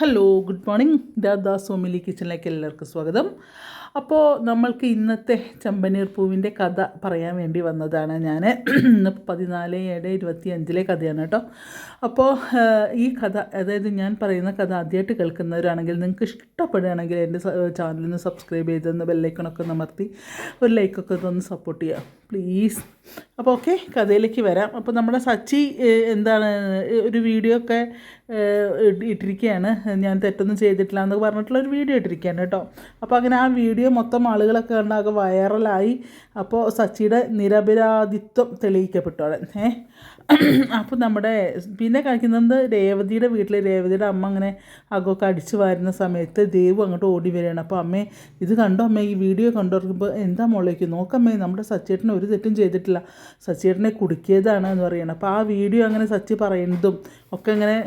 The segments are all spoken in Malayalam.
Hello good morning Dada Somili കിച്ചണിലേക്ക് എല്ലാവർക്കും സ്വാഗതം. അപ്പോൾ നമ്മൾക്ക് ഇന്നത്തെ ചമ്പനീർ പൂവിന്റെ കഥ പറയാൻ വേണ്ടി വന്നതാണ് ഞാൻ ഇന്ന് പതിനാല് ഏഴ് ഇരുപത്തി അഞ്ചിലെ കഥയാണ് കേട്ടോ. അപ്പോൾ ഈ കഥ അതായത് ഞാൻ പറയുന്ന കഥ ആദ്യമായിട്ട് കേൾക്കുന്നവരാണെങ്കിൽ നിങ്ങൾക്ക് ഇഷ്ടപ്പെടുകയാണെങ്കിൽ എന്റെ ചാനലിന് സബ്സ്ക്രൈബ് ചെയ്തൊന്ന് ബെല്ലൈക്കണൊക്കെ ഒന്ന് അമർത്തി ഒരു ലൈക്കൊക്കെ ഒന്ന് സപ്പോർട്ട് ചെയ്യുക. പ്ലീസ്. അപ്പോൾ ഓക്കെ കഥയിലേക്ക് വരാം. അപ്പോൾ നമ്മുടെ സച്ചി എന്താണ് ഒരു വീഡിയോ ഒക്കെ ഏഹ്, ഇട്ടിരിക്കുകയാണ് ഞാൻ തെറ്റൊന്നും ചെയ്തിട്ടില്ല എന്ന് പറഞ്ഞിട്ടുള്ള ഒരു വീഡിയോ ഇട്ടിരിക്കുകയാണ് കേട്ടോ. അപ്പോൾ അങ്ങനെ ആ വീഡിയോ മൊത്തം ആളുകളൊക്കെ കണ്ടാകെ വൈറലായി അപ്പോൾ സച്ചിയുടെ നിരപരാധിത്വം തെളിയിക്കപ്പെട്ടു അവിടെ. ഏ? അപ്പോൾ നമ്മുടെ പിന്നെ കഴിക്കുന്നത് രേവതിയുടെ വീട്ടിൽ രേവതിയുടെ അമ്മ അങ്ങനെ അകമൊക്കെ അടിച്ചു വാരുന്ന സമയത്ത് ദേവു അങ്ങോട്ട് ഓടി വരികയാണ്. അപ്പോൾ അമ്മേ ഇത് കണ്ടോ അമ്മേ? ഈ വീഡിയോ കണ്ടോർക്കുമ്പോൾ എന്താ മോളേക്ക്? നോക്കമ്മേ നമ്മുടെ സച്ചേട്ടനെ ഒരു തെറ്റും ചെയ്തിട്ടില്ല. സച്ചേട്ടനെ കുടുക്കിയതാണ് എന്ന് പറയണം. അപ്പോൾ ആ വീഡിയോ അങ്ങനെ സച്ചി പറയുന്നതും ഒക്കെ ഇങ്ങനെ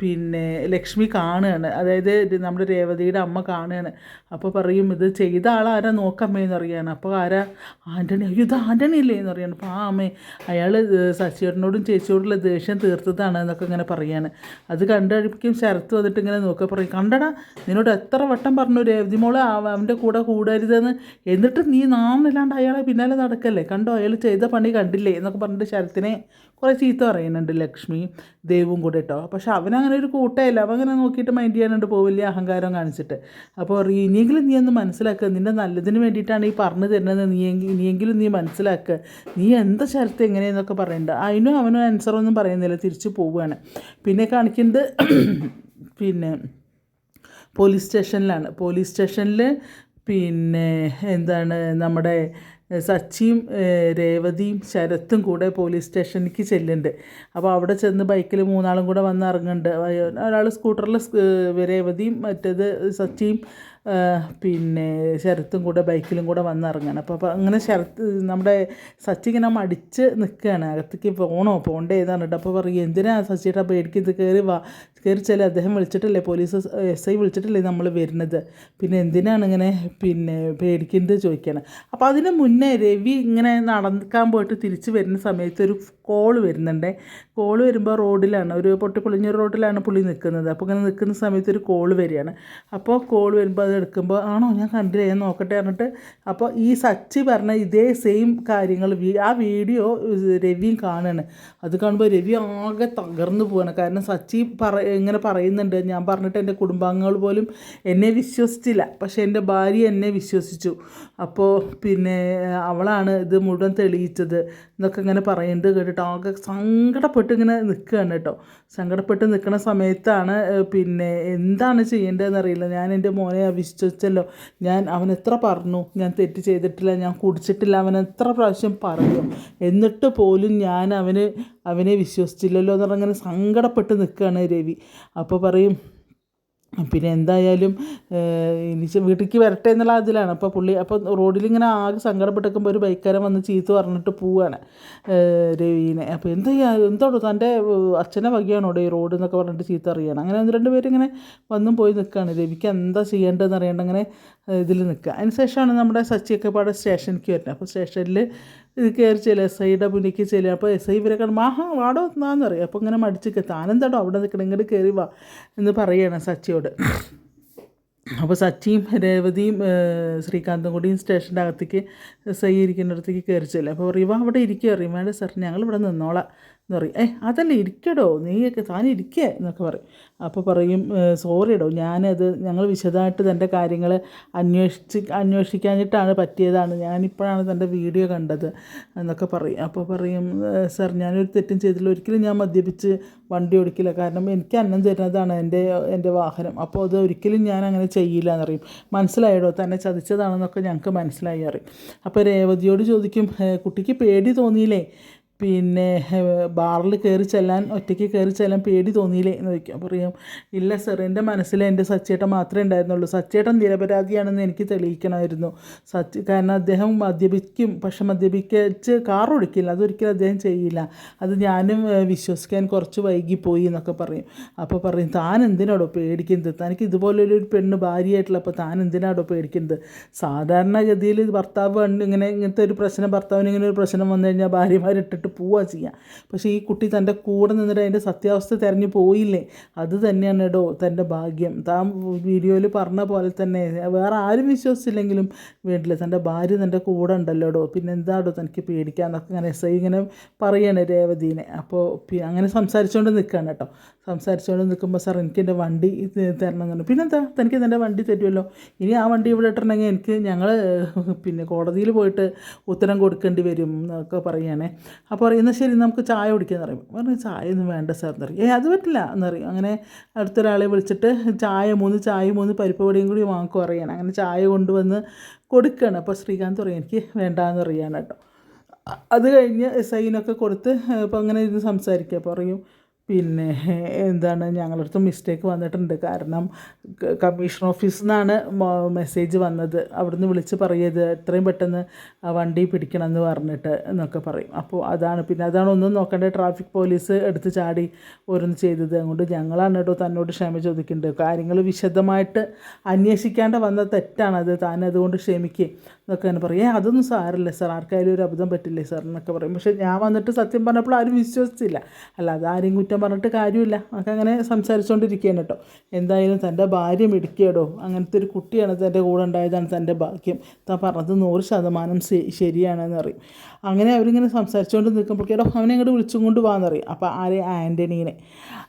പിന്നെ ലക്ഷ്മി കാണുകയാണ്. അതായത് നമ്മുടെ രേവതിയുടെ അമ്മ കാണുകയാണ്. അപ്പോൾ പറയും ഇത് ചെയ്ത ആളാരാ നോക്കമ്മേന്ന് അറിയാണ് അപ്പോൾ ആരാ? ആന്റണി അയ്യോ ഇത് ആന്റണി അല്ലേ എന്ന് പറയാണ് അപ്പോൾ ആ അമ്മേ അയാൾ ശശിയോടിനോടും ചേച്ചിയോടുള്ള ദേഷ്യം തീർത്തതാണ് എന്നൊക്കെ ഇങ്ങനെ പറയാണ്. അത് കണ്ടുകഴിപ്പിക്കും ശരത്ത് വന്നിട്ട് ഇങ്ങനെ നോക്കുക പറയും. കണ്ടടാ നിന്നോട് എത്ര വട്ടം പറഞ്ഞു രേവതി അവ- അവന്റെ കൂടെ കൂടരുതെന്ന്. എന്നിട്ട് നീ നാന്നില്ലാണ്ട് അയാളെ പിന്നാലെ നടക്കല്ലേ? കണ്ടോ അയാൾ ചെയ്ത പണി കണ്ടില്ലേ? എന്നൊക്കെ പറഞ്ഞിട്ട് ശരത്തിനെ കുറേ ചീത്ത പറയുന്നുണ്ട് ലക്ഷ്മി ദേവും കൂടെ കേട്ടോ പക്ഷെ അവനങ്ങനെ ഒരു കൂട്ടമല്ല അവൻ അങ്ങനെ നോക്കിയിട്ട് മൈൻഡ് ചെയ്യാനുണ്ട് പോവില്ല അഹങ്കാരം കാണിച്ചിട്ട്. അപ്പോൾ ഇനിയെങ്കിലും നീ ഒന്ന് മനസ്സിലാക്കുക നിന്റെ നല്ലതിന് വേണ്ടിയിട്ടാണ് ഈ പറഞ്ഞു തരുന്നത്. നീ ഇനിയെങ്കിലും നീ മനസ്സിലാക്കുക നീ എന്താ ശരത്ത് എങ്ങനെയെന്നൊക്കെ പറയുന്നുണ്ട് അതിനും അവനും ആൻസറൊന്നും പറയുന്നില്ല. തിരിച്ച് പോവുകയാണ് പിന്നെ കാണിക്കുന്നത് പിന്നെ പോലീസ് സ്റ്റേഷനിലാണ് പോലീസ് സ്റ്റേഷനിൽ പിന്നെ എന്താണ് നമ്മുടെ സച്ചിയും രേവതിയും ശരത്തും കൂടെ പോലീസ് സ്റ്റേഷനിലേക്ക് ചെല്ലുന്നുണ്ട്. അപ്പോൾ അവിടെ ചെന്ന് ബൈക്കിൽ മൂന്നാളും കൂടെ വന്ന് ഇറങ്ങുന്നുണ്ട്. ഒരാൾ സ്കൂട്ടറിൽ രേവതിയും മറ്റേത് സച്ചിയും പിന്നെ ശരത്തും കൂടെ ബൈക്കിലും കൂടെ വന്ന് ഇറങ്ങണം അപ്പോൾ അപ്പോൾ അങ്ങനെ ശരത്ത് നമ്മുടെ സച്ചി ഇങ്ങനെ മടിച്ച് നിൽക്കുകയാണ്. അകത്തേക്ക് പോകണോ പോകണ്ടേ പറഞ്ഞിട്ട് അപ്പോൾ പറയും എന്തിനാ സച്ചിയുടെ പേടിക്കുന്നത് കയറി വാ? കയറി ചെല്ല് അദ്ദേഹം വിളിച്ചിട്ടല്ലേ? പോലീസ് എസ് ഐ വിളിച്ചിട്ടല്ലേ നമ്മൾ വരുന്നത്? പിന്നെ എന്തിനാണ് ഇങ്ങനെ പിന്നെ പേടിക്കുന്നത് ചോദിക്കണം അപ്പോൾ അതിന് മുന്നേ രവി ഇങ്ങനെ നടക്കാൻ പോയിട്ട് തിരിച്ച് വരുന്ന സമയത്ത് ഒരു കോൾ വരുന്നുണ്ട്. കോൾ വരുമ്പോൾ റോഡിലാണ് ഒരു പൊട്ടിപ്പൊളിഞ്ഞ റോഡിലാണ് പുള്ളി നിൽക്കുന്നത് അപ്പോൾ ഇങ്ങനെ നിൽക്കുന്ന സമയത്ത് ഒരു കോൾ വരികയാണ്. അപ്പോൾ കോൾ വരുമ്പോൾ അത് എടുക്കുമ്പോൾ ആണോ ഞാൻ കണ്ടില്ല ഞാൻ നോക്കട്ടെ പറഞ്ഞിട്ട് അപ്പോൾ ഈ സച്ചി പറഞ്ഞ ഇതേ സെയിം കാര്യങ്ങൾ ആ വീഡിയോ രവിയും കാണുകയാണ് അത് കാണുമ്പോൾ രവി ആകെ തകർന്നു പോവാണ്. കാരണം സച്ചി പറ ഇങ്ങനെ പറയുന്നുണ്ട്. ഞാൻ പറഞ്ഞിട്ട് എന്റെ കുടുംബാംഗങ്ങൾ പോലും എന്നെ വിശ്വസിച്ചില്ല. പക്ഷേ എന്റെ ഭാര്യ എന്നെ വിശ്വസിച്ചു. അപ്പോൾ പിന്നെ അവളാണ് ഇത് മുഴുവൻ തെളിയിച്ചത്. എന്നൊക്കെ ഇങ്ങനെ പറയുന്നത് കേട്ടിട്ട് ആകെ സങ്കടപ്പെട്ട് ഇങ്ങനെ നിൽക്കുകയാണ് കേട്ടോ. സങ്കടപ്പെട്ട് നിൽക്കുന്ന സമയത്താണ് പിന്നെ എന്താണ് ചെയ്യേണ്ടതെന്ന് അറിയില്ല. ഞാൻ എന്റെ മോനെ വിശ്വസിച്ചല്ലോ ഞാൻ അവൻ എത്ര പറഞ്ഞു? ഞാൻ തെറ്റ് ചെയ്തിട്ടില്ല. ഞാൻ കുടിച്ചിട്ടില്ല. അവൻ എത്ര പ്രാവശ്യം പറഞ്ഞു? എന്നിട്ട് പോലും ഞാൻ അവന് അവനെ വിശ്വസിച്ചില്ലല്ലോ എന്ന് പറഞ്ഞങ്ങനെ സങ്കടപ്പെട്ട് നിൽക്കുകയാണ് രവി. അപ്പോൾ പറയും പിന്നെ എന്തായാലും ഇനി വീട്ടിലേക്ക് വരട്ടെ എന്നുള്ള അതിലാണ്. അപ്പോൾ പുള്ളി അപ്പോൾ റോഡിൽ ഇങ്ങനെ ആകെ സങ്കടപ്പെട്ടിരിക്കുമ്പോൾ ഒരു ബൈക്കാരൻ വന്ന് ചീത്ത പറഞ്ഞിട്ട് പോവാണ് രവീനെ. അപ്പോൾ എന്ത് എന്തോടോ തന്റെ അച്ഛനെ വകയാണോടെ ഈ റോഡ് എന്നൊക്കെ പറഞ്ഞിട്ട് ചീത്ത അറിയണം. അങ്ങനെ ഒന്ന് രണ്ട് പേരിങ്ങനെ വന്നും പോയി നിൽക്കുകയാണ് രവിക്ക് എന്താ ചെയ്യേണ്ടതെന്ന് അറിയാണ്ട് അങ്ങനെ ഇതിൽ നിൽക്കുക അതിന് ശേഷമാണ് നമ്മുടെ സച്ചിയൊക്കെ പാടെ സ്റ്റേഷനിലേക്ക് വരുന്നത്. അപ്പോൾ സ്റ്റേഷനിൽ ഇത് കയറി ചെല്ലുക എസ് ഐയുടെ മുന്നിലേക്ക് ചെല്ലുക അപ്പോൾ എസ് ഐ ഇവരെ കാണുമ്പോൾ വാടോ എന്നാന്ന് പറയും അപ്പോൾ ഇങ്ങനെ മടിച്ചിക്കുക താനെന്താടോ അവിടെ നിൽക്കണം ഇങ്ങോട്ട് കയറി വാ എന്ന് പറയുകയാണ് സച്ചിയോട്. അപ്പോൾ സച്ചിയും രേവതിയും ശ്രീകാന്തും കൂടിയും സ്റ്റേഷന്റെ അകത്തേക്ക് ഐ ഇരിക്കുന്നിടത്തേക്ക് കയറി അപ്പോൾ പറയുമ്പോൾ അവിടെ ഇരിക്കുക അറിയും വേണ്ട സാർ ഞങ്ങൾ ഇവിടെ നിന്നോളാം. എന്ന് പറയും. ഏ അതല്ല ഇരിക്കടോ നീയൊക്കെ താൻ ഇരിക്കുക എന്നൊക്കെ പറയും. അപ്പോൾ പറയും സോറിടോ ഞാനത് ഞങ്ങൾ വിശദമായിട്ട് തന്റെ കാര്യങ്ങൾ അന്വേഷിച്ച് അന്വേഷിക്കാഞ്ഞിട്ടാണ് പറ്റിയതാണ്. ഞാനിപ്പോഴാണ് തന്റെ വീഡിയോ കണ്ടത് എന്നൊക്കെ പറയും. അപ്പോൾ പറയും "ഏ, സാർ ഞാനൊരു തെറ്റും ചെയ്തില്ല. ഒരിക്കലും ഞാൻ മദ്യപിച്ച് വണ്ടി ഓടിക്കില്ല. കാരണം എനിക്ക് അന്നം തരുന്നതാണ് എന്റെ എന്റെ വാഹനം. അപ്പോൾ അത് ഒരിക്കലും ഞാൻ അങ്ങനെ ചെയ്യില്ല എന്നറിയും. മനസ്സിലായടോ തന്നെ ചതിച്ചതാണെന്നൊക്കെ ഞങ്ങൾക്ക് മനസ്സിലായി അറിയും അപ്പോൾ രേവതിയോട് ചോദിക്കും കുട്ടിക്ക് പേടി തോന്നിയില്ലേ? പിന്നെ ബാറിൽ കയറി ചെല്ലാൻ ഒറ്റയ്ക്ക് കയറി ചെല്ലാൻ പേടി തോന്നിയില്ലേ എന്ന് ചോദിക്കും. അപ്പോൾ പറയും ഇല്ല സർ എന്റെ മനസ്സിൽ എന്റെ സച്ചേട്ടൻ മാത്രമേ ഉണ്ടായിരുന്നുള്ളൂ. സച്ചേട്ടൻ നിരപരാധിയാണെന്ന് എനിക്ക് തെളിയിക്കണമായിരുന്നു. സച്ച് കാരണം അദ്ദേഹം മദ്യപിക്കും പക്ഷെ മദ്യപിക്കച്ച് കാർ ഒഴിക്കില്ല അതൊരിക്കലും അദ്ദേഹം ചെയ്യില്ല. അത് ഞാനും വിശ്വസിക്കാൻ കുറച്ച് വൈകിപ്പോയി എന്നൊക്കെ പറയും. അപ്പോൾ പറയും താൻ എന്തിനാടോ പേടിക്കുന്നത്? തനിക്ക് ഇതുപോലൊരു പെണ്ണ് ഭാര്യയായിട്ടുള്ള അപ്പോൾ താൻ എന്തിനാടോ പേടിക്കുന്നത്? സാധാരണഗതിയിൽ ഭർത്താവ് ഇങ്ങനെ ഇങ്ങനത്തെ ഒരു പ്രശ്നം ഭർത്താവിന് ഇങ്ങനെ ഒരു പ്രശ്നം വന്നു കഴിഞ്ഞാൽ ഭാര്യമാരിട്ടിട്ട് പറഞ്ഞിട്ട് പോവുക ചെയ്യുക പക്ഷേ ഈ കുട്ടി തന്റെ കൂടെ നിന്നിട്ട് അതിന്റെ സത്യാവസ്ഥ തിരഞ്ഞു പോയില്ലേ? അത് തന്നെയാണ് കേട്ടോ തന്റെ ഭാഗ്യം. താൻ വീഡിയോയിൽ പറഞ്ഞ പോലെ തന്നെ വേറെ ആരും വിശ്വസിച്ചില്ലെങ്കിലും വീട്ടിൽ തന്റെ ഭാര്യ തന്റെ കൂടെ ഉണ്ടല്ലോ കേട്ടോ പിന്നെ എന്താടോ തനിക്ക് പേടിക്കാന്നൊക്കെ ഇങ്ങനെ എസ് ഐ ഇങ്ങനെ പറയാണ് രേവതീനെ. അപ്പോൾ അങ്ങനെ സംസാരിച്ചുകൊണ്ട് നിൽക്കുകയാണ് കേട്ടോ. സംസാരിച്ചുകൊണ്ട് നിൽക്കുമ്പോൾ സാർ എനിക്ക് എന്റെ വണ്ടി തരണം എന്ന് പിന്നെ പിന്നെന്താ തനിക്ക് എന്റെ വണ്ടി തരുമല്ലോ. ഇനി ആ വണ്ടി ഇവിടെ ഇട്ടിട്ടുണ്ടെങ്കിൽ എനിക്ക് ഞങ്ങൾ പിന്നെ കോടതിയിൽ പോയിട്ട് ഉത്തരം കൊടുക്കേണ്ടി വരും എന്നൊക്കെ പറയുകയാണേ അപ്പോൾ പറയും എന്നാൽ ശരി നമുക്ക് ചായ കുടിക്കാന്ന് പറയും. പറഞ്ഞു ചായ ഒന്നും വേണ്ട സാർ എന്ന് പറയും. ഏ അത് പറ്റില്ല എന്ന് അങ്ങനെ അടുത്തൊരാളെ വിളിച്ചിട്ട് ചായ മൂന്ന് ചായ മൂന്ന് പരിപ്പ് പൊടിയും കൂടി വാങ്ങിക്കും അറിയാൻ. അങ്ങനെ ചായ കൊണ്ടുവന്ന് കൊടുക്കുകയാണ് അപ്പോൾ ശ്രീകാന്ത് പറയും എനിക്ക് വേണ്ടാന്ന് പറയാണ് അത് കഴിഞ്ഞ് സൈനൊക്കെ കൊടുത്ത് അപ്പോൾ അങ്ങനെ ഇരുന്ന് സംസാരിക്കുക. പറയും പിന്നെ എന്താണ് ഞങ്ങളുടെ ഞങ്ങളടുത്ത് മിസ്റ്റേക്ക് വന്നിട്ടുണ്ട്. കാരണം കമ്മീഷൻ ഓഫീസിൽ നിന്നാണ് മെസ്സേജ് വന്നത്. അവിടുന്ന് വിളിച്ച് പറയത് എത്രയും പെട്ടെന്ന് വണ്ടി പിടിക്കണം എന്ന് പറഞ്ഞിട്ട് എന്നൊക്കെ പറയും. അപ്പോൾ അതാണ് പിന്നെ അതാണ് ഒന്നും നോക്കേണ്ട. ട്രാഫിക് പോലീസ് എടുത്ത് ചാടി ഓരോന്ന് ചെയ്തത്. അതുകൊണ്ട് ഞങ്ങളാണ് കേട്ടോ തന്നോട് ക്ഷമ ചോദിക്കേണ്ടത്. കാര്യങ്ങൾ വിശദമായിട്ട് അന്വേഷിക്കാണ്ട് വന്ന തെറ്റാണത്. താൻ അതുകൊണ്ട് ക്ഷമിക്കുക എന്നൊക്കെ അങ്ങനെ പറയും. "ഏ, അതൊന്നും സാരമില്ല സാർ. ആർക്കായാലും ഒരു അബദ്ധം പറ്റില്ലേ സാർ എന്നൊക്കെ പറയും. പക്ഷേ ഞാൻ വന്നിട്ട് സത്യം പറഞ്ഞപ്പോൾ ആരും വിശ്വസിച്ചില്ല. അല്ല ആരെയും കുറ്റം പറഞ്ഞിട്ട് കാര്യമില്ല. അതൊക്കെ അങ്ങനെ സംസാരിച്ചുകൊണ്ടിരിക്കുകയാണ് കേട്ടോ. എന്തായാലും തന്റെ ഭാര്യ മിടിക്കുകയോ അങ്ങനത്തെ ഒരു കുട്ടിയാണ് തന്റെ കൂടെ ഉണ്ടായതാണ് തന്റെ ഭാഗ്യം. താൻ പറഞ്ഞത് നൂറ് ശതമാനം ശരിയാണെന്ന് അറിയും അങ്ങനെ അവരിങ്ങനെ സംസാരിച്ചുകൊണ്ട് നിൽക്കുമ്പോഴേക്കും അവനെ അങ്ങോട്ട് വിളിച്ചും കൊണ്ട് പോകാമെന്നറിയും അപ്പോൾ ആരെ? ആന്റണീനെ.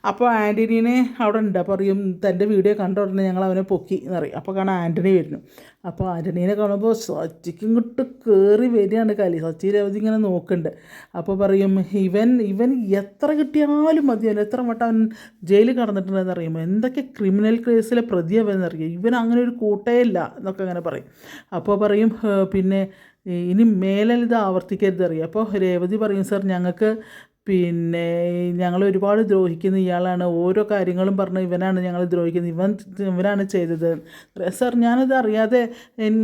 അപ്പോൾ ആന്റണീനെ അവിടെ ഉണ്ട്. പറയും തന്റെ വീഡിയോ കണ്ട ഉടനെ ഞങ്ങൾ അവനെ പൊക്കി എന്നറിയും. അപ്പോൾ കാണാൻ ആന്റണി വരുന്നു. അപ്പോൾ ആന്റണീനെ കാണുമ്പോൾ സച്ചിക്ക് ഇങ്ങോട്ട് കയറി വരികയാണ് കലി സച്ചി രവതി ഇങ്ങനെ നോക്കുന്നുണ്ട് അപ്പോൾ പറയും ഇവൻ ഇവൻ എത്ര കിട്ടിയാലും മതി അവൻ എത്ര വട്ടം അവൻ ജയിലിൽ കടന്നിട്ടുണ്ടെന്ന് അറിയുമോ? എന്തൊക്കെ ക്രിമിനൽ കേസിലെ പ്രതിയാവെന്നറിയാം ഇവൻ അങ്ങനെ ഒരു കൂട്ടേ ഇല്ല എന്നൊക്കെ അങ്ങനെ പറയും. അപ്പോൾ പറയും പിന്നെ ഇനി മേലിൽ ഇത് ആവർത്തിക്കരുത് അറിയാം അപ്പോൾ രേവതി പറയും സാർ ഞങ്ങൾക്ക് പിന്നെ ഞങ്ങൾ ഒരുപാട് ദ്രോഹിക്കുന്ന ഇയാളാണ്. ഓരോ കാര്യങ്ങളും പറഞ്ഞ് ഇവനാണ് ഞങ്ങൾ ദ്രോഹിക്കുന്നത്. ഇവൻ ഇവനാണ് ചെയ്തത്. സാർ ഞാനത് അറിയാതെ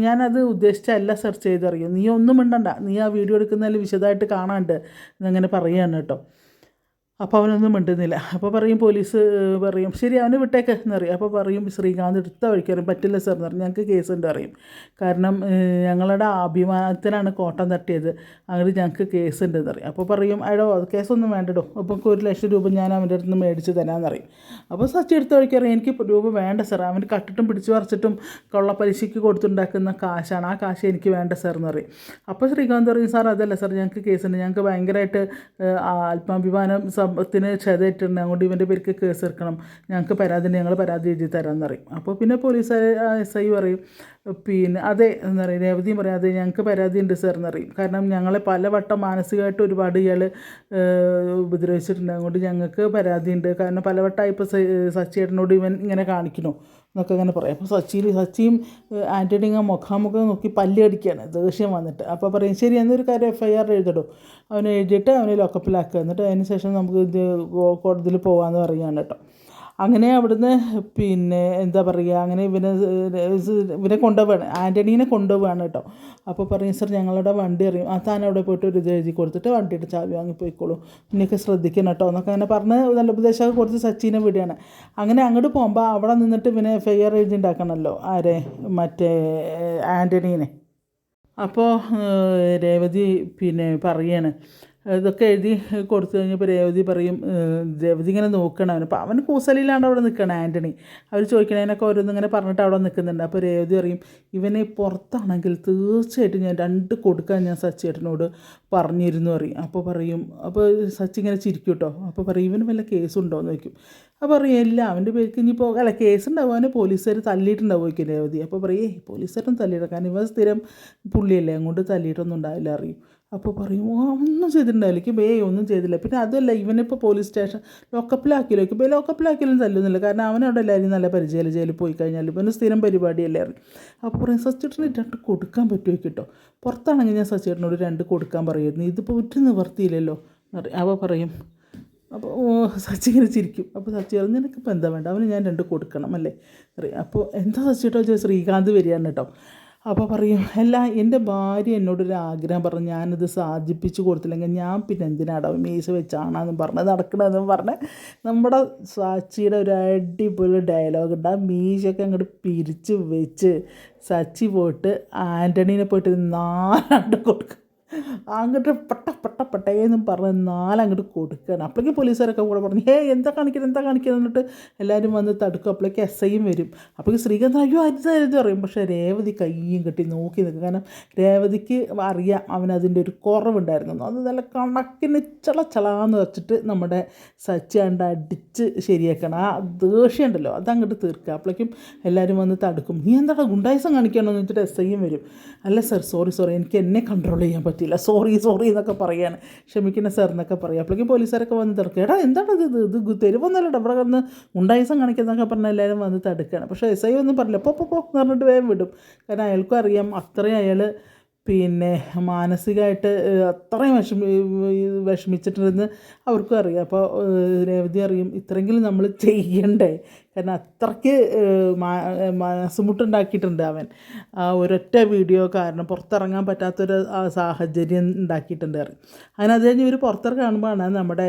ഞാനത് ഉദ്ദേശിച്ചല്ല സാർ ചെയ്തറിയും. നീ ഒന്നും മിണ്ടണ്ട. നീ ആ വീഡിയോ എടുക്കുന്നതിൽ വിശദമായിട്ട് കാണാണ്ട് എന്നങ്ങനെ പറയുകയാണ് കേട്ടോ. അപ്പോൾ അവനൊന്നും മിണ്ടുന്നില്ല. അപ്പോൾ പറയും പോലീസ് പറയും ശരി അവനെ വിട്ടേക്ക് എന്നറിയും. അപ്പോൾ പറയും ശ്രീകാന്ത് എടുത്ത വഴിക്ക് പറയും പറ്റില്ല സാർ എന്ന് പറയും ഞങ്ങൾക്ക് കേസുണ്ട് അറിയും കാരണം ഞങ്ങളുടെ അഭിമാനത്തിനാണ് കോട്ടം തട്ടിയത്. അങ്ങനെ ഞങ്ങൾക്ക് കേസുണ്ട് എന്നറിയും. അപ്പോൾ പറയും അടോ കേസൊന്നും വേണ്ടടോ. അപ്പോൾ ഒരു ലക്ഷം രൂപ ഞാൻ അവന്റെ അടുത്ത് നിന്ന് മേടിച്ച് തരാമെന്നറിയും അപ്പോൾ സച്ചി എടുത്ത വഴിക്ക് അറിയാം എനിക്ക് രൂപ വേണ്ട സാർ. അവൻ കട്ടിട്ടും പിടിച്ചു പറിച്ചിട്ടും കൊള്ളപ്പലിശയ്ക്ക് കൊടുത്തുണ്ടാക്കുന്ന കാശാണ്. ആ കാശ് എനിക്ക് വേണ്ട സാർ എന്ന് പറയും. അപ്പോൾ ശ്രീകാന്ത് പറയും സാർ അതല്ല സാർ ഞങ്ങൾക്ക് കേസുണ്ട്. ഞങ്ങൾക്ക് ഭയങ്കരമായിട്ട് ആത്മാഭിമാനം സമ്പത്തിന് ക്ഷതേറ്റിട്ടുണ്ട് അതുകൊണ്ട് ഇവന്റെ പേർക്ക് കേസ് എടുക്കണം. ഞങ്ങൾക്ക് പരാതി ഞങ്ങൾ പരാതി എഴുതി തരാമെന്ന് പറയും. അപ്പോൾ പിന്നെ പോലീസ് എസ് ഐ പറയും പിന്നെ അതെ എന്ന് പറയും. രേവതിയും പറയും അതെ ഞങ്ങൾക്ക് പരാതി ഉണ്ട് സാർ എന്ന് പറയും. കാരണം ഞങ്ങളെ പലവട്ടം മാനസികമായിട്ട് ഒരുപാട് ഇയാൾ ഉപദ്രവിച്ചിട്ടുണ്ട്. അതുകൊണ്ട് ഞങ്ങൾക്ക് പരാതി ഉണ്ട്. കാരണം പലവട്ടമായി ഇപ്പോൾ സച്ചിയേട്ടനോട് ഇവൻ ഇങ്ങനെ കാണിക്കണോ എന്നൊക്കെ അങ്ങനെ പറയും. അപ്പോൾ സച്ചിയിൽ സച്ചിയും ആന്റണി ഇങ്ങനെ മുഖാമുഖം നോക്കി പല്ലടിക്കുകയാണ് ദേഷ്യം വന്നിട്ട്. അപ്പോൾ പറയും ശരി എന്നൊരു കാര്യം എഫ് ഐ ആർ എഴുതിടോ. അവനെ എഴുതിയിട്ട് അവനെ ലോക്കപ്പിലാക്കുക എന്നിട്ട് അതിന് ശേഷം നമുക്ക് ഇത് കോടതിയിൽ പോകാമെന്ന് പറയുകയാണ് കേട്ടോ. അങ്ങനെ അവിടുന്ന് പിന്നെ എന്താ പറയുക അങ്ങനെ ഇവനെ ഇവനെ കൊണ്ടുപോവാണ് ആന്റണീനെ കൊണ്ടുപോവാണ് കേട്ടോ. അപ്പോൾ പറയും സർ ഞങ്ങളുടെ വണ്ടി അറിയും ആ താൻ അവിടെ പോയിട്ട് ഒരു ഇത് എഴുതി കൊടുത്തിട്ട് വണ്ടിയുടെ ചാവി വാങ്ങി പോയിക്കോളൂ. പിന്നെയൊക്കെ ശ്രദ്ധിക്കണം കേട്ടോ. എന്നൊക്കെ അങ്ങനെ പറഞ്ഞ് നല്ല ഉപദേശമൊക്കെ കൊടുത്ത് സച്ചിനെ വിടുകയാണ്. അങ്ങനെ അങ്ങോട്ട് പോകുമ്പോൾ അവിടെ നിന്നിട്ട് ഇവനെ എഫ് ഐ ആർ എഴുതി ഉണ്ടാക്കണമല്ലോ ആരെ? മറ്റേ ആന്റണീനെ അപ്പോൾ രേവതി പിന്നെ പറയാണ് ഇതൊക്കെ എഴുതി കൊടുത്തു കഴിഞ്ഞപ്പോൾ രേവതി പറയും രേവതി ഇങ്ങനെ നോക്കണം അവൻ അപ്പോൾ അവൻ കൂസലിലാണ് അവിടെ നിൽക്കണം ആന്റണി അവർ ചോദിക്കണതിനൊക്കെ ഓരോന്നും ഇങ്ങനെ പറഞ്ഞിട്ട് അവിടെ നിൽക്കുന്നുണ്ട് അപ്പോൾ രേവതി പറയും ഇവനെ പുറത്താണെങ്കിൽ തീർച്ചയായിട്ടും ഞാൻ രണ്ട് കൊടുക്കാൻ ഞാൻ സച്ചേട്ടനോട് പറഞ്ഞിരുന്നു പറയും. അപ്പോൾ പറയും അപ്പോൾ സച്ചി ഇങ്ങനെ ചിരിക്കും കേട്ടോ അപ്പോൾ പറയും ഇവന് വല്ല കേസുണ്ടോ? എന്ന് ചോദിക്കും. അപ്പോൾ പറയും ഇല്ല അവന്റെ പേർക്ക് ഇനിയിപ്പോൾ അല്ല കേസുണ്ടാവും. അവനെ പോലീസുകാർ തല്ലിയിട്ടുണ്ടാവുമായിരിക്കും രേവതി. അപ്പോൾ പറയും പോലീസുകാരും തല്ലിയില്ല കാരണം ഇവ സ്ഥിരം പുള്ളിയല്ലേ. അങ്ങോട്ട് തല്ലിയിട്ടൊന്നും ഉണ്ടാവില്ല അറിയും അപ്പോൾ പറയും "ഓ, ഒന്നും ചെയ്തിട്ടുണ്ടാവില്ല. എനിക്ക് ബേ ഒന്നും ചെയ്തില്ല. പിന്നെ അതുമല്ല ഇവനിപ്പോൾ പോലീസ് സ്റ്റേഷൻ ലോക്കപ്പിലാക്കിയല്ലോ ഇപ്പോൾ ലോക്കപ്പിലാക്കിയാലും തല്ലുന്നില്ല. കാരണം അവനവിടെ എല്ലാവരും നല്ല പരിചയമില്ല. ജയിലിൽ പോയി കഴിഞ്ഞാൽ ഇപ്പം സ്ഥിരം പരിപാടിയല്ലേ അറിയും അപ്പോൾ പറയും സച്ചേട്ടന് രണ്ട് കൊടുക്കാൻ പറ്റുമോ? കിട്ടോ പുറത്താണെങ്കിൽ ഞാൻ സച്ചേട്ടനോട് രണ്ട് കൊടുക്കാൻ പറയുമായിരുന്നു. ഇതിപ്പോൾ ഒറ്റ നിവർത്തിയില്ലല്ലോ. അപ്പോൾ പറയും. അപ്പോൾ സച്ചി ഇങ്ങനെ ചിരിക്കും. അപ്പോൾ സച്ചി പറയും നിനക്കിപ്പോൾ എന്താ വേണ്ട? അവന് ഞാൻ രണ്ട് കൊടുക്കണം അല്ലേ? അപ്പോൾ എന്താ സച്ചിട്ടോ ശ്രീകാന്ത് വരികയാണ് കേട്ടോ അപ്പോൾ പറയും അല്ല എന്റെ ഭാര്യ എന്നോടൊരു ആഗ്രഹം പറഞ്ഞു ഞാനത് സാധിപ്പിച്ച് കൊടുത്തില്ലെങ്കിൽ ഞാൻ പിന്നെ എന്തിനാടാ മീശ വെച്ചാണെന്നും പറഞ്ഞ് നടക്കണമെന്നും പറഞ്ഞ് നമ്മുടെ സാച്ചിയുടെ ഒരു അടിപൊളി ഡയലോഗ് ഉണ്ട്. ആ മീശയൊക്കെ അങ്ങോട്ട് പിരിച്ച് വെച്ച് സച്ചി പോയിട്ട് ആന്റണീനെ പോയിട്ട് നാലാണ്ട് കൊടുക്കും. അങ്ങോട്ട് പെട്ട പെട്ട പട്ടേന്നും പറഞ്ഞ് നാലങ്ങോട്ട് കൊടുക്കുകയാണ് അപ്പോഴേക്കും പോലീസുകാരൊക്കെ കൂടെ പറഞ്ഞു ഹേ എന്താ കാണിക്കണം എന്താ കാണിക്കണം? എന്നിട്ട് എല്ലാവരും വന്ന് തടുക്കും. അപ്പോഴേക്കും എസ് ഐയും വരും. അപ്പോഴേക്കും ശ്രീകാന്ത് അയ്യോ അരുതായിരുന്നു പറയും. പക്ഷേ രേവതി കയ്യും കെട്ടി നോക്കി നിൽക്കും കാരണം രേവതിക്ക് അറിയാം അവനതിന്റെ ഒരു കുറവുണ്ടായിരുന്നു. അത് നല്ല കണക്കിന് ചള ചളാന്ന് വെച്ചിട്ട് നമ്മുടെ സച്ചാണ്ട് അടിച്ച് ശരിയാക്കണം. ആ ദേഷ്യം ഉണ്ടല്ലോ അതങ്ങോട്ട് തീർക്കുക. അപ്പോഴേക്കും എല്ലാവരും വന്ന് തടുക്കും. നീ എന്താ ഗുണ്ടായസം കാണിക്കണമെന്ന് വെച്ചിട്ട് എസ് ഐയും വരും. അല്ല സർ സോറി സോറി. എനിക്ക് എന്നെ കൺട്രോൾ ചെയ്യാൻ പറ്റില്ല സോറി സോറി എന്നൊക്കെ പറയാണ് ക്ഷമിക്കുന്ന സാർ എന്നൊക്കെ പറയും. അപ്പോഴേക്കും പോലീസുകാരൊക്കെ വന്ന് തിരക്കുക എടാ എന്താണ് ഇത്? ഇത് തെരുവൊന്നല്ല ഇവിടെ വന്ന് ഉണ്ടായിസം കാണിക്കുന്നൊക്കെ പറഞ്ഞാൽ എല്ലാവരും വന്ന് തടുക്കുകയാണ് പക്ഷേ എസ് ഐ ഒന്നും പറഞ്ഞില്ല. പോ പോ എന്ന് പറഞ്ഞിട്ട് വേഗം വിടും. കാരണം അയാൾക്കും അറിയാം അത്രയും അയാൾ പിന്നെ മാനസികമായിട്ട് അത്രയും വിഷമി വിഷമിച്ചിട്ടുണ്ടെന്ന് അവർക്കും അറിയാം. അപ്പോൾ രേവതി അറിയും ഇത്രയെങ്കിലും നമ്മൾ ചെയ്യണ്ടേ? കാരണം അത്രയ്ക്ക് മനസ്സുമുട്ടുണ്ടാക്കിയിട്ടുണ്ട് അവൻ. ആ ഒരൊറ്റ വീഡിയോ കാരണം പുറത്തിറങ്ങാൻ പറ്റാത്തൊരു സാഹചര്യം ഉണ്ടാക്കിയിട്ടുണ്ട് അങ്ങനെ അത് കഴിഞ്ഞ് ഇവർ പുറത്തിറങ്ങി കാണുമ്പോഴാണ് നമ്മുടെ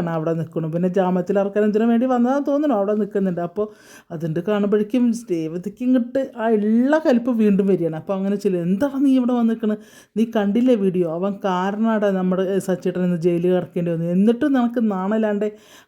ആണ് അവിടെ നിൽക്കുന്നത്. പിന്നെ ജാമത്തിൽ ഇറക്കാൻ എന്തിനു വേണ്ടി വന്നതാന്ന് തോന്നുന്നു അവിടെ നിൽക്കുന്നുണ്ട്. അപ്പോൾ അതിന്റെ കാണുമ്പോഴേക്കും ദേവതയ്ക്ക് ഇങ്ങോട്ട് ആ എല്ലാ കലിപ്പ് വീണ്ടും വരികയാണ്. അപ്പോൾ അങ്ങനെ ചില എന്താണ് നീ ഇവിടെ വന്ന് നിൽക്കുന്നത് നീ കണ്ടില്ലേ വീഡിയോ? അവൻ കാരണമാണ് നമ്മുടെ സച്ചേട്ടൻ ഇന്ന് ജയിലിൽ കിടക്കേണ്ടി വന്നു. എന്നിട്ടും നിനക്ക് നാണല്ലാണ്ട്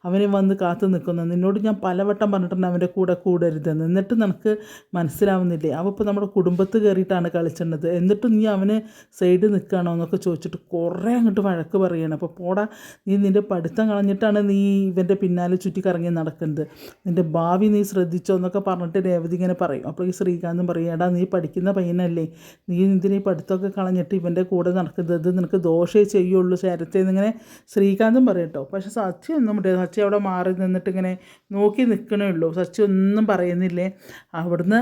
അവനെ വന്ന് കാത്തു നിൽക്കുന്നു. നിന്നോട് ഞാൻ പലവട്ടം പറഞ്ഞിട്ടുണ്ട് അവന്റെ കൂടെ കൂടരുതെന്ന്. എന്നിട്ട് നിനക്ക് മനസ്സിലാവുന്നില്ലേ? അവ ഇപ്പോൾ നമ്മുടെ കുടുംബത്ത് കയറിയിട്ടാണ് കളിച്ചിരുന്നത് എന്നിട്ടും നീ അവന് സൈഡ് നിൽക്കുകയാണോ എന്നൊക്കെ ചോദിച്ചിട്ട് കുറേ അങ്ങോട്ട് വഴക്ക് പറയണം അപ്പോൾ പോടാ നീ നിന്റെ പഠിത്തം കളഞ്ഞിട്ടാണ് നീ ഇവന്റെ പിന്നാലെ ചുറ്റി കറങ്ങി നടക്കുന്നത്. നിന്റെ ഭാവി നീ ശ്രദ്ധിച്ചോ എന്നൊക്കെ പറഞ്ഞിട്ട് രേവതി ഇങ്ങനെ പറയും. അപ്പോൾ ഈ ശ്രീകാന്തും പറയും എടാ നീ പഠിക്കുന്ന പയ്യനല്ലേ? നീ ഇതിന് ഈ പഠിത്തമൊക്കെ കളഞ്ഞിട്ട് ഇവന്റെ കൂടെ നടക്കുന്നത് നിനക്ക് ദോഷേ ചെയ്യുള്ളൂ ശരത്തെ എന്നിങ്ങനെ ശ്രീകാന്തും പറയും പക്ഷേ സച്ചി ഒന്നും സച്ചി അവിടെ മാറി നിന്നിട്ട് ഇങ്ങനെ നോക്കി നിൽക്കണേ ഉള്ളൂ. സച്ചി ഒന്നും പറയുന്നില്ലേ? അവിടുന്ന്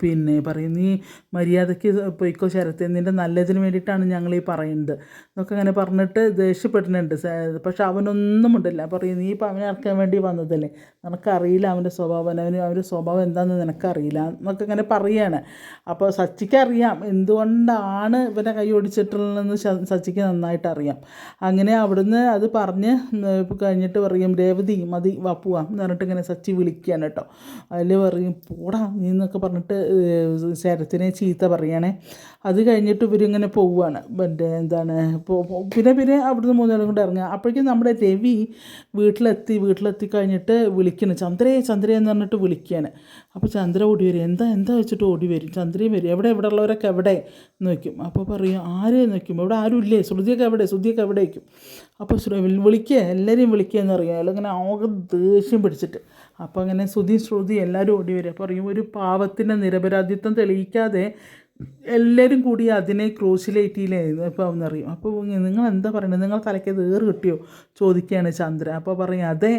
പിന്നെ പറയും നീ മര്യാദയ്ക്ക് പോയിക്കോ ശരത്തെ നിന്റെ നല്ലതിന് വേണ്ടിയിട്ടാണ് ഞങ്ങൾ ഈ പറയുന്നത്. എന്നൊക്കെ അങ്ങനെ പറഞ്ഞിട്ട് ദേഷ്യപ്പെടുന്നുണ്ട് പക്ഷെ അവനൊന്നും ഉണ്ടല്ല പറയും നീ ഇപ്പം അവനെ ഇറക്കാൻ വേണ്ടി വന്നതല്ലേ? നിനക്കറിയില്ല അവന്റെ സ്വഭാവം അവന് അവന്റെ സ്വഭാവം എന്താണെന്ന് നിനക്കറിയില്ല എന്നൊക്കെ ഇങ്ങനെ പറയുകയാണ് അപ്പോൾ സച്ചിക്ക് അറിയാം എന്തുകൊണ്ടാണ് ഇവനെ കൈ ഓടിച്ചിട്ടുള്ളതെന്ന് സച്ചിക്ക് നന്നായിട്ട് അറിയാം. അങ്ങനെ അവിടുന്ന് അത് പറഞ്ഞ് കഴിഞ്ഞിട്ട് പറയും രേവതി മതി വാപ്പുവാ പോവാം എന്ന് പറഞ്ഞിട്ട് ഇങ്ങനെ സച്ചി വിളിക്കുകയാണ് കേട്ടോ. അതിൽ പറയും പോടാ നീ എന്നൊക്കെ പറഞ്ഞിട്ട് ഏഹ് ശരത്തിനെ ചീത്ത പറയണേ. അത് കഴിഞ്ഞിട്ട് ഇവരിങ്ങനെ പോവുകയാണ് മറ്റേ എന്താണ് പിന്നെ പിന്നെ അവിടുന്ന് മൂന്നാളും കൊണ്ട് ഇറങ്ങുക. അപ്പോഴേക്കും നമ്മുടെ രവി വീട്ടിലെത്തി വീട്ടിലെത്തി കഴിഞ്ഞിട്ട് വിളിക്കണം ചന്ദ്രേ ചന്ദ്രേ എന്ന് പറഞ്ഞിട്ട് വിളിക്കുകയാണ്. അപ്പോൾ ചന്ദ്ര ഓടി വരും. എന്താ എന്താ വെച്ചിട്ട് ഓടി വരും? ചന്ദ്രയും വരും. എവിടെ എവിടെ ഉള്ളവരൊക്കെ എവിടെ? നോക്കും അപ്പോൾ പറയും ആരെ നോക്കും ഇവിടെ ആരും ഇല്ലേ ശ്രുതിയൊക്കെ എവിടെ? ശ്രുതിയൊക്കെ എവിടെ വയ്ക്കും അപ്പോൾ വിളിക്കുക എല്ലാവരെയും വിളിക്കുക എന്ന് പറയുക അയാൾ ഇങ്ങനെ ആകെ ദേഷ്യം പിടിച്ചിട്ട്. അപ്പോൾ അങ്ങനെ ശ്രുതി ശ്രുതി എല്ലാവരും ഓടി വരും. അപ്പോൾ അറിയും ഒരു പാവത്തിന്റെ നിരപരാധിത്വം തെളിയിക്കാതെ എല്ലാവരും കൂടി അതിനെ ക്രൂശിലേറ്റിയില്ലേ? ഇപ്പോൾ അവനറിയും അപ്പോൾ നിങ്ങൾ എന്താ പറയുന്നത് നിങ്ങൾ തലയ്ക്ക് ഏറ് കിട്ടിയോ? ചോദിക്കുകയാണ് ചന്ദ്ര അപ്പോൾ പറയും അതെ.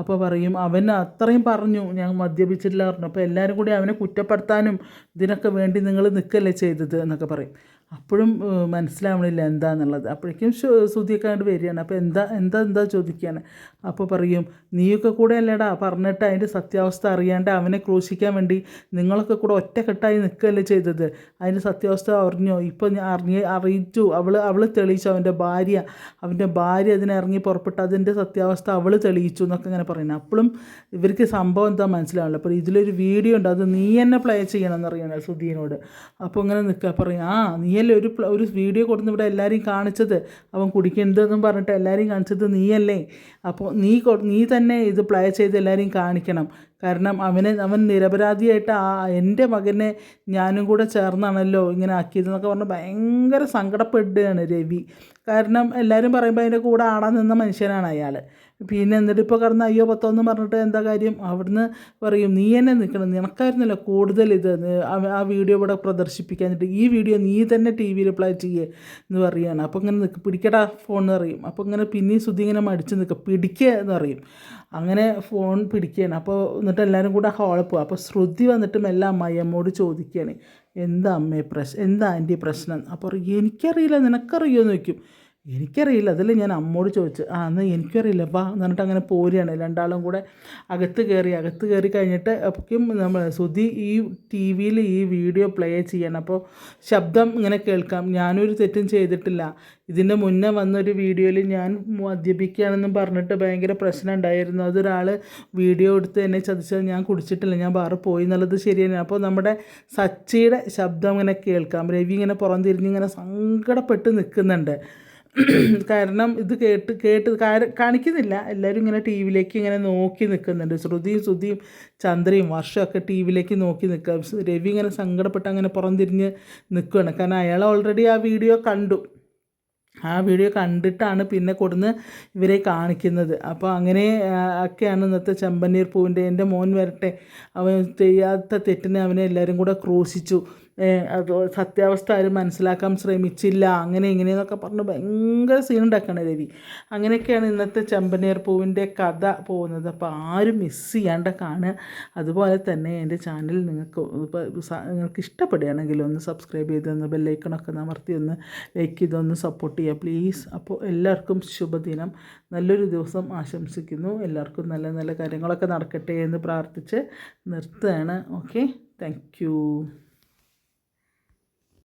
അപ്പോൾ പറയും അവൻ അത്രയും പറഞ്ഞു. ഞാൻ മദ്യപിച്ചിട്ടില്ല പറഞ്ഞു. അപ്പോൾ എല്ലാവരും കൂടി അവനെ കുറ്റപ്പെടുത്താനും ഇതിനൊക്കെ വേണ്ടി നിങ്ങൾ നിൽക്കല്ലേ ചെയ്തത് എന്നൊക്കെ പറയും. അപ്പോഴും മനസ്സിലാവണില്ല എന്താന്നുള്ളത്. അപ്പോഴേക്കും ശ്രുതിയൊക്കെ അങ്ങോട്ട് വരികയാണ്. അപ്പോൾ എന്താ എന്താ എന്താ ചോദിക്കുകയാണ് അപ്പോൾ പറയും നീയൊക്കെ കൂടെ അല്ലേടാ? പറഞ്ഞിട്ട് അതിന്റെ സത്യാവസ്ഥ അറിയാണ്ട് അവനെ ക്രൂശിക്കാൻ വേണ്ടി നിങ്ങളൊക്കെ കൂടെ ഒറ്റക്കെട്ടായി നിൽക്കുകയല്ലേ ചെയ്തത്? അതിന്റെ സത്യാവസ്ഥ അറിഞ്ഞോ? ഇപ്പോൾ അറിഞ്ഞ് അറിയിച്ചു. അവൾ അവൾ തെളിയിച്ചു. അവന്റെ ഭാര്യ അവന്റെ ഭാര്യ അതിനെ ഇറങ്ങി പുറപ്പെട്ട്. അതിന്റെ സത്യാവസ്ഥ അവൾ തെളിയിച്ചു എന്നൊക്കെ ഇങ്ങനെ പറയുന്നത്. അപ്പോഴും ഇവർക്ക് സംഭവം എന്താ മനസ്സിലാവില്ല അപ്പോൾ ഇതിലൊരു വീഡിയോ ഉണ്ട്. അത് നീ തന്നെ പ്ലേ ചെയ്യണം എന്നറിയണം സുധീനോട് അപ്പോൾ ഇങ്ങനെ നിൽക്കുക. പറയും ആ നീയല്ലേ ഒരു ഒരു വീഡിയോ കൊടുത്ത് ഇവിടെ എല്ലാവരെയും കാണിച്ചത്. അവൻ കുടിക്കരുതെന്നും പറഞ്ഞിട്ട് എല്ലാവരെയും കാണിച്ചത് നീയല്ലേ? അപ്പോൾ നീ നീ തന്നെ ഇത് പ്ലേ ചെയ്ത് എല്ലാവരെയും കാണിക്കണം. കാരണം അവനെ അവൻ നിരപരാധിയായിട്ട് ആ എന്റെ മകനെ ഞാനും കൂടെ ചേർന്നാണല്ലോ ഇങ്ങനെ ആക്കിയതെന്നൊക്കെ പറഞ്ഞ് ഭയങ്കര സങ്കടപ്പെടുകയാണ് രവി. കാരണം എല്ലാവരും പറയുമ്പോൾ അതിന്റെ കൂടെ ആടാൻ നിന്ന മനുഷ്യനാണ് അയാൾ പിന്നെ എന്നിട്ട് ഇപ്പോൾ കറന്ന് അയ്യോ പത്തോ എന്ന് പറഞ്ഞിട്ട് എന്താ കാര്യം? അവിടുന്ന് പറയും നീ തന്നെ നിൽക്കണം നിനക്കായിരുന്നല്ലോ കൂടുതൽ ഇത്. ആ- വീഡിയോ ഇവിടെ പ്രദർശിപ്പിക്കാനിട്ട് ഈ വീഡിയോ നീ തന്നെ ടി വിയിൽ പ്ലേ ചെയ്യേ എന്ന് പറയുകയാണ് അപ്പോൾ ഇങ്ങനെ നിൽക്ക് പിടിക്കടാ ഫോൺ എന്ന് പറയും. അപ്പോൾ ഇങ്ങനെ പിന്നെയും ശ്രുതി ഇങ്ങനെ മടിച്ച് നിൽക്കുക പിടിക്കുക എന്ന് പറയും. അങ്ങനെ ഫോൺ പിടിക്കുകയാണ്. അപ്പോൾ എന്നിട്ട് എല്ലാവരും കൂടെ ഹാളിൽ പോകും അപ്പോൾ ശ്രുതി വന്നിട്ട് മെല്ലെ അമ്മായിയമ്മോട് ചോദിക്കുകയാണ് എന്താ അമ്മേ പ്രശ്നം എന്താ ആന്റി പ്രശ്നം? അപ്പോൾ എനിക്കറിയില്ല. നിനക്കറിയുമോ എന്ന് ചോദിക്കും. എനിക്കറിയില്ല അതിൽ ഞാൻ അമ്മോട് ചോദിച്ചു ആ എന്നാൽ എനിക്കറിയില്ല വാ എന്നിട്ട് അങ്ങനെ പോരുകയാണ്. രണ്ടാളും കൂടെ അകത്ത് കയറി അകത്ത് കയറി കഴിഞ്ഞിട്ട് അപ്പോഴേക്കും നമ്മൾ സുധി ഈ ടി വിയിൽ ഈ വീഡിയോ പ്ലേ ചെയ്യണം. അപ്പോൾ ശബ്ദം ഇങ്ങനെ കേൾക്കാം. ഞാനൊരു തെറ്റും ചെയ്തിട്ടില്ല. ഇതിന്റെ മുന്നേ വന്നൊരു വീഡിയോയിൽ ഞാൻ മദ്യപിക്കുകയാണെന്നും പറഞ്ഞിട്ട് ഭയങ്കര പ്രശ്നം ഉണ്ടായിരുന്നു. അതൊരാൾ വീഡിയോ എടുത്ത് എന്നെ ചതിച്ചത് ഞാൻ കുടിച്ചിട്ടില്ല ഞാൻ വേറെ പോയി എന്നുള്ളത് ശരിയാണ്. അപ്പോൾ നമ്മുടെ സച്ചിയുടെ ശബ്ദം ഇങ്ങനെ കേൾക്കാം. രവി ഇങ്ങനെ പുറം തിരിഞ്ഞിങ്ങനെ സങ്കടപ്പെട്ട് നിൽക്കുന്നുണ്ട്. കാരണം ഇത് കേട്ട് കേട്ട് കാണിക്കുന്നില്ല. എല്ലാവരും ഇങ്ങനെ ടി വിയിലേക്ക് ഇങ്ങനെ നോക്കി നിൽക്കുന്നുണ്ട്. ശ്രുതിയും ശ്രുതിയും ചന്ദ്രയും വർഷമൊക്കെ ടി വിയിലേക്ക് നോക്കി നിൽക്കുക. രവി ഇങ്ങനെ സങ്കടപ്പെട്ട് അങ്ങനെ പുറംതിരിഞ്ഞ് നിൽക്കുകയാണ്. കാരണം അയാൾ ഓൾറെഡി ആ വീഡിയോ കണ്ടു. ആ വീഡിയോ കണ്ടിട്ടാണ് പിന്നെ കൊടുന്ന് ഇവരെ കാണിക്കുന്നത്. അപ്പോൾ അങ്ങനെ ഒക്കെയാണ് ഇന്നത്തെ ചെമ്പന്നീർ പൂവിന്റെ എന്റെ മോൻ വരട്ടെ. അവൻ ചെയ്യാത്ത തെറ്റിനെ അവനെ എല്ലാവരും കൂടെ ക്രൂശിച്ചു. സത്യാവസ്ഥ ആരും മനസ്സിലാക്കാൻ ശ്രമിച്ചില്ല. അങ്ങനെ ഇങ്ങനെയെന്നൊക്കെ പറഞ്ഞ് ഭയങ്കര സീൻ ഉണ്ടാക്കുകയാണ് രവി. അങ്ങനെയൊക്കെയാണ് ഇന്നത്തെ ചെമ്പനീർ പൂവിന്റെ കഥ പോകുന്നത്. അപ്പോൾ ആരും മിസ് ചെയ്യാണ്ട് കാണുക. അതുപോലെ തന്നെ എന്റെ ചാനൽ നിങ്ങൾക്ക് നിങ്ങൾക്ക് ഇഷ്ടപ്പെടുകയാണെങ്കിൽ ഒന്ന് സബ്സ്ക്രൈബ് ചെയ്ത് ഒന്ന് ബെല്ലൈക്കണൊക്കെ നമർത്തി ഒന്ന് ലൈക്ക് ചെയ്തൊന്ന് സപ്പോർട്ട് ചെയ്യുക പ്ലീസ് അപ്പോൾ എല്ലാവർക്കും ശുഭദിനം. നല്ലൊരു ദിവസം ആശംസിക്കുന്നു. എല്ലാവർക്കും നല്ല നല്ല കാര്യങ്ങളൊക്കെ നടക്കട്ടെ എന്ന് പ്രാർത്ഥിച്ച് നിർത്തുകയാണ്. Okay thank